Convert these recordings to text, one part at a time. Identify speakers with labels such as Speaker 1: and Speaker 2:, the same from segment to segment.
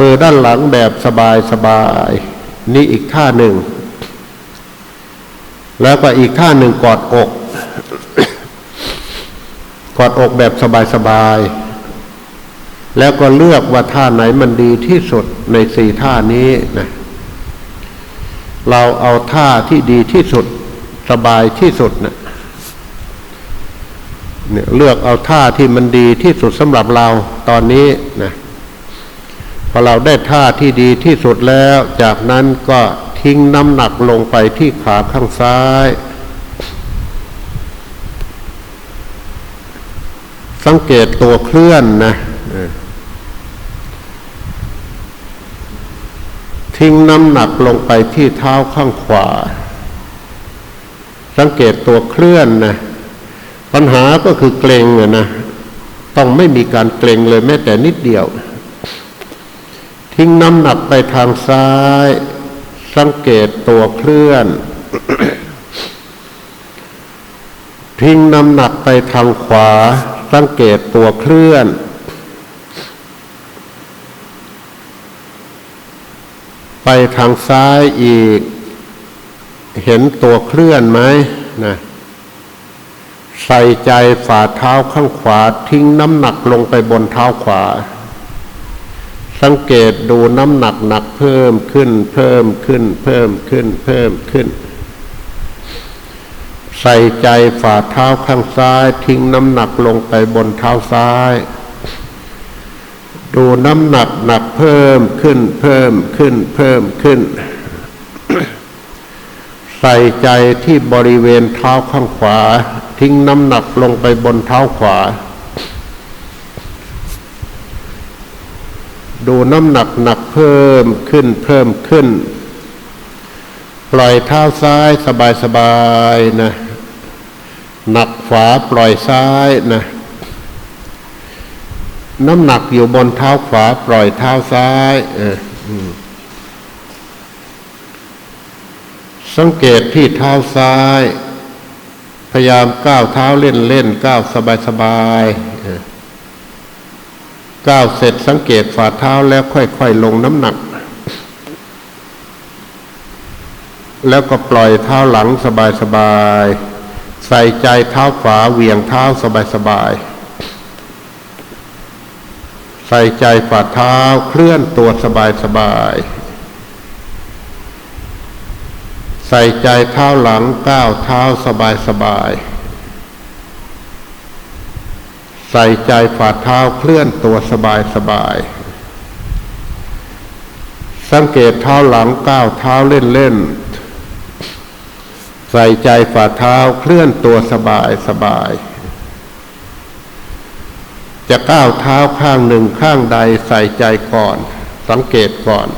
Speaker 1: มือด้านหลังแบบสบายสบายๆนี่อีกท่าหนึ่ง แล้วก็อีกท่าหนึ่งกอดอก กอดอกแบบสบายๆแล้วก็เลือกว่าท่าไหนมันดีที่สุดในสี่ท่านี้นะเราเอาท่าที่ดีที่สุดสบายที่สุดนะเนี่ยเลือกเอาท่าที่มันดีที่สุดสำหรับเราตอนนี้นะ พอเราได้ท่าที่ดีที่สุดแล้ว จากนั้นก็ทิ้งน้ำหนักลงไปที่ขาข้างซ้าย สังเกตตัวเคลื่อนนะทิ้งน้ำหนักลงไปที่เท้าข้างขวา สังเกตตัวเคลื่อนนะปัญหาก็คือเกรงอะนะต้องไม่มีการเกรงเลยแม้แต่นิดเดียว ทิ้งน้ำหนักไปทางซ้าย สังเกตตัวเคลื่อน ทิ้งน้ำหนักไปทางขวา สังเกตตัวเคลื่อน ไปทางซ้ายอีก เห็นตัวเคลื่อนไหมนะใส่ใจฝ่าเท้าข้างขวา ทิ้งน้ำหนักลงไปบนเท้าขวา สังเกตดูน้ำหนักหนักเพิ่มขึ้น เพิ่มขึ้น เพิ่มขึ้น เพิ่มขึ้น ใส่ใจฝ่าเท้าข้างซ้าย ทิ้งน้ำหนักลงไปบนเท้าซ้าย ดูน้ำหนักหนักเพิ่มขึ้น เพิ่มขึ้น เพิ่มขึ้น ใส่ใจที่บริเวณเท้าข้างขวา ทิ้งน้ำหนักลงไปบนเท้าขวา ดูน้ำหนักหนักเพิ่มขึ้นเพิ่มขึ้น ปล่อยเท้าซ้ายสบายสบายๆนะ หนักขวาปล่อยซ้ายนะ น้ำหนักอยู่บนเท้าขวาปล่อยเท้าซ้ายสังเกตที่เท้าซ้าย พยายามก้าวเท้าเล่นเล่นก้าวสบายสบายๆ ก้าวเสร็จสังเกตฝ่าเท้าแล้วค่อยๆลงน้ำหนัก แล้วก็ปล่อยเท้าหลังสบายๆใส่ใจเท้าขวาเหวี่ยงเท้าสบายๆใส่ใจฝ่าเท้าเคลื่อนตัวสบายๆใส่ใจเท้าหลังก้าวเท้าสบายๆ ใส่ใจฝ่าเท้าเคลื่อนตัวสบายๆสังเกตเท้าหลังก้าวเท้าเล่นๆใส่ใจฝ่าเท้าเคลื่อนตัวสบายสบาย จะก้าวเท้าข้างหนึ่งข้างใดใส่ใจก่อน สังเกตก่อน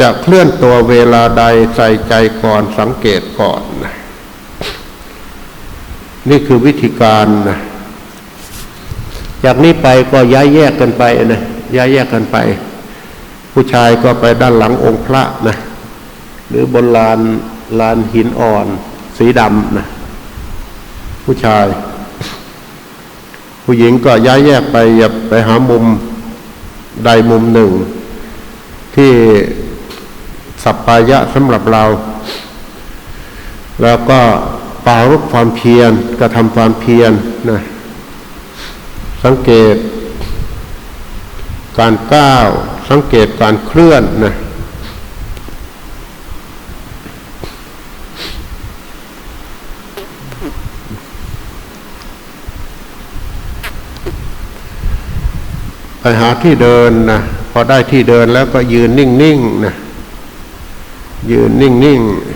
Speaker 1: จะเคลื่อนตัวเวลาใดใส่ใจก่อนสังเกตก่อนนี่ นี่คือวิธีการนะจากนี้ไปก็ย้ายแยกกันไปนะย้ายแยกกันไป ผู้ชายก็ไปด้านหลังองค์พระนะหรือบนลานลานหินอ่อน สีดำนะผู้ชาย ผู้หญิงก็ย้ายแยกไปอย่าไปหามุมใดมุมหนึ่ง ที่สัปปายะสำหรับเรา แล้วก็ ปารบความเพียรกระทำความเพียรนะสังเกต การก้าว สังเกตการเคลื่อนนะไปหาที่เดินนะพอได้ที่เดินแล้วก็ยืนนิ่งๆนะยืนนิ่งๆ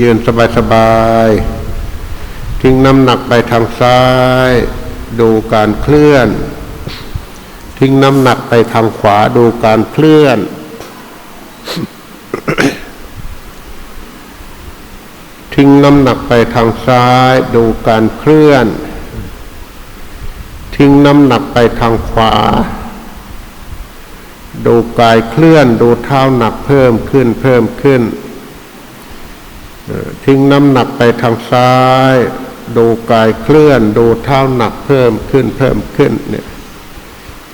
Speaker 1: ยืนสบายๆทิ้งน้ำหนักไปทางซ้าย ดูการเคลื่อน ทิ้งน้ำหนักไปทางขวาดูการเคลื่อน ทิ้งน้ำหนักไปทางซ้าย ดูการเคลื่อน ทิ้งน้ำหนักไปทางขวา ดูกายเคลื่อน ดูเท้าหนักเพิ่มขึ้นเพิ่มขึ้น ทิ้งน้ำหนักไปทางซ้าย ดูกายเคลื่อน ดูเท้าหนักเพิ่มขึ้นเพิ่มขึ้นเนี่ย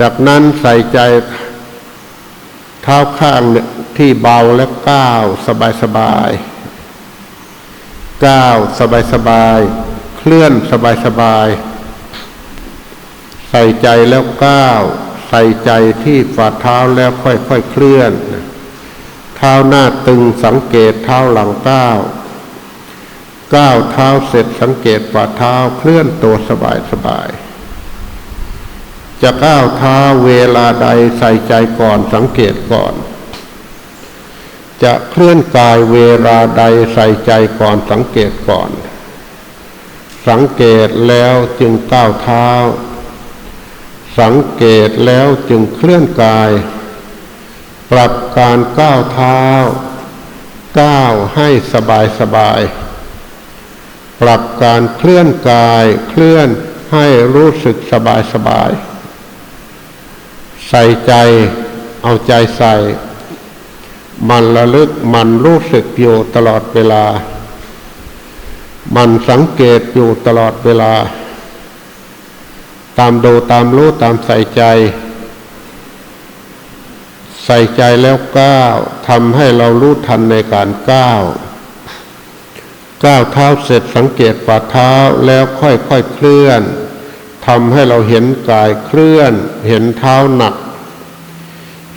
Speaker 1: จากนั้นใส่ใจเท้าข้างเนี่ยที่เบาและก้าวสบายสบายก้าวสบายสบาย เคลื่อนสบายสบาย ใส่ใจแล้วก้าว ใส่ใจที่ฝ่าเท้าแล้วค่อยๆเคลื่อน เท้าหน้าตึงสังเกตเท้าหลังก้าว ก้าวเท้าเสร็จสังเกตฝ่าเท้าเคลื่อนตัวสบายสบาย จะก้าวเท้าเวลาใดใส่ใจก่อนสังเกตก่อน จะเคลื่อนกายเวลาใดใส่ใจก่อนสังเกตก่อน สังเกตแล้วจึงก้าวเท้า สังเกตแล้วจึงเคลื่อนกาย ปรับการก้าวเท้าก้าวให้สบายสบาย ปรับการเคลื่อนกายเคลื่อนให้รู้สึกสบายสบาย ใส่ใจเอาใจใส่ มันระลึกมันรู้สึกอยู่ตลอดเวลา มันสังเกตอยู่ตลอดเวลา ตามดูตามรู้ตามใส่ใจ ใส่ใจแล้วก้าวทำให้เรารู้ทันในการก้าว ก้าวเท้าเสร็จสังเกตฝ่าเท้าแล้วค่อยๆเคลื่อนทำให้เราเห็นกายเคลื่อน เห็นเท้าหนัก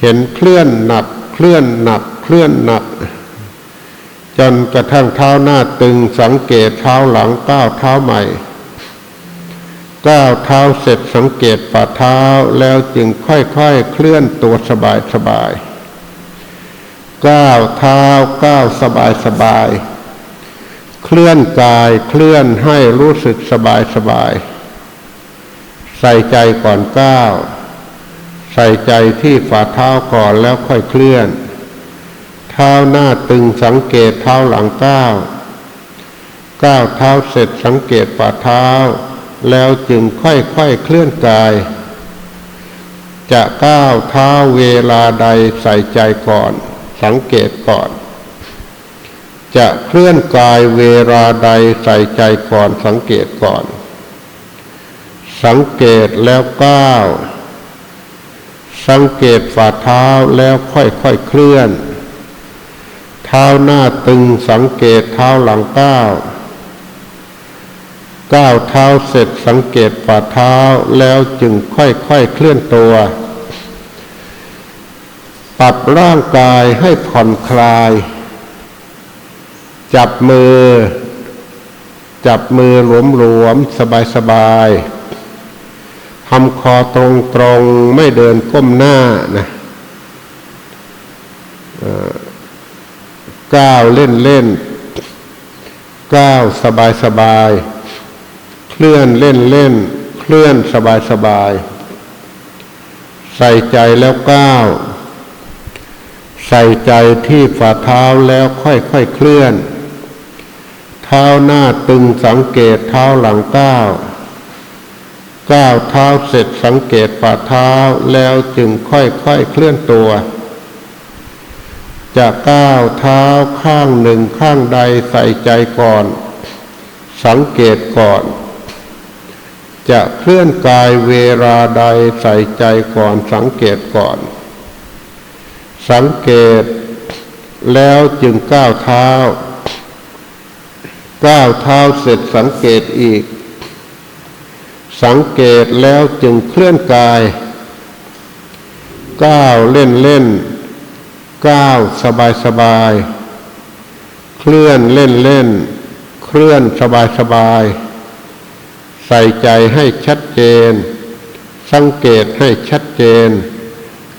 Speaker 1: เห็นเคลื่อนหนัก เคลื่อนหนัก เคลื่อนหนัก จนกระทั่งเท้าหน้าตึงสังเกตเท้าหลังก้าวเท้าใหม่ก้าวเท้าเสร็จสังเกตฝ่าเท้าแล้วจึงค่อยๆเคลื่อนตัวสบายสบายก้าวเท้าก้าวสบายสบาย ลื่อนกายเคลื่อนให้รู้สึกสบายสบาย ใส่ใจก่อนก้าว ใส่ใจที่ฝ่าเท้าก่อนแล้วค่อยเคลื่อน เท้าหน้าตึงสังเกตเท้าหลังก้าว ก้าวเท้าเสร็จสังเกตฝ่าเท้า แล้วจึงค่อยๆเคลื่อนกาย จะก้าวเท้าเวลาใดใส่ใจก่อน สังเกตก่อน จะเคลื่อนกายเวลาใดใส่ใจก่อนสังเกตก่อน สังเกตแล้วก้าว สังเกตฝ่าเท้าแล้วค่อยๆเคลื่อน เท้าหน้าตึงสังเกตเท้าหลังก้าวก้าวเท้าเสร็จสังเกตฝ่าเท้าแล้วจึงค่อยๆเคลื่อนตัว ปรับร่างกายให้ผ่อนคลาย จับมือ จับมือหลวมๆสบายๆทำคอตรงๆไม่เดินก้มหน้านะก้าวเล่นๆก้าวสบายๆเคลื่อนเล่นเล่น เคลื่อนสบายสบาย ใส่ใจแล้วก้าว ใส่ใจที่ฝ่าเท้าแล้วค่อยๆเคลื่อน ท้าหน้าตึงสังเกตเท้าหลังก้าวก้าวเท้าเสร็จสังเกตฝ่าเท้าแล้วจึงค่อยๆเคลื่อนตัว จะก้าวเท้าข้างหนึ่งข้างใดใส่ใจก่อน สังเกตก่อน จะเคลื่อนกายเวลาใดใส่ใจก่อนสังเกตก่อน สังเกตแล้วจึงก้าวเท้า ก้าวเท้าเสร็จสังเกตอีก สังเกตแล้วจึงเคลื่อนกาย ก้าวเล่นเล่น ก้าวสบายสบาย เคลื่อนเล่นเล่น เคลื่อนสบายสบาย ใส่ใจให้ชัดเจน สังเกตให้ชัดเจน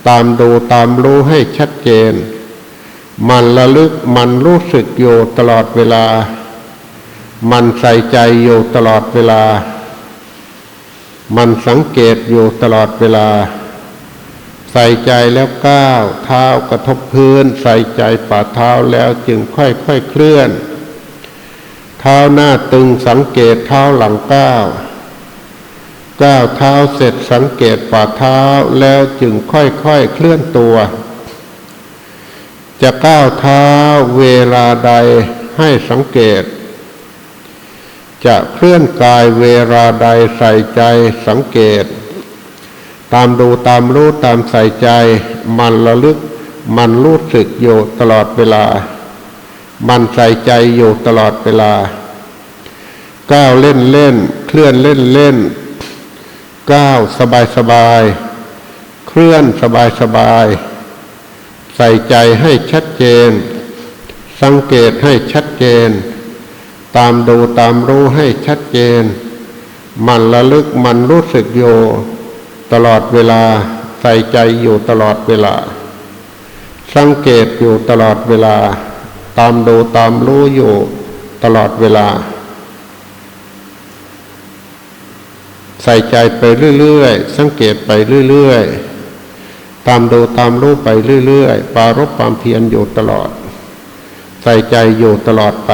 Speaker 1: ตามดูตามรู้ให้ชัดเจน มันระลึกมันรู้สึกอยู่ตลอดเวลา มันใส่ใจอยู่ตลอดเวลา มันสังเกตอยู่ตลอดเวลา ใส่ใจแล้วก้าวเท้ากระทบพื้น ใส่ใจฝ่าเท้าแล้วจึงค่อยๆเคลื่อน เท้าหน้าตึงสังเกตเท้าหลังก้าวก้าวเท้าเสร็จสังเกตฝ่าเท้าแล้วจึงค่อยๆเคลื่อนตัว จะก้าวเท้าเวลาใดให้สังเกต จะเคลื่อนกายเวลาใดใส่ใจสังเกต ตามดูตามรู้ตามใส่ใจ มันระลึก มันรู้สึกอยู่ตลอดเวลา มันใส่ใจอยู่ตลอดเวลา ก้าวเล่นเล่น เคลื่อนเล่นเล่น ก้าวสบายสบาย เคลื่อนสบายสบาย ใส่ใจให้ชัดเจน สังเกตให้ชัดเจน ตามดูตามรู้ให้ชัดเจน มันระลึกมันรู้สึกอยู่ตลอดเวลาใส่ใจอยู่ตลอดเวลา สังเกตอยู่ตลอดเวลา ตามดูตามรู้อยู่ตลอดเวลา ใส่ใจไปเรื่อยๆสังเกตไปเรื่อยๆตามดูตามรู้ไปเรื่อยๆปารบความเพียรอยู่ตลอด ใส่ใจอยู่ตลอดไป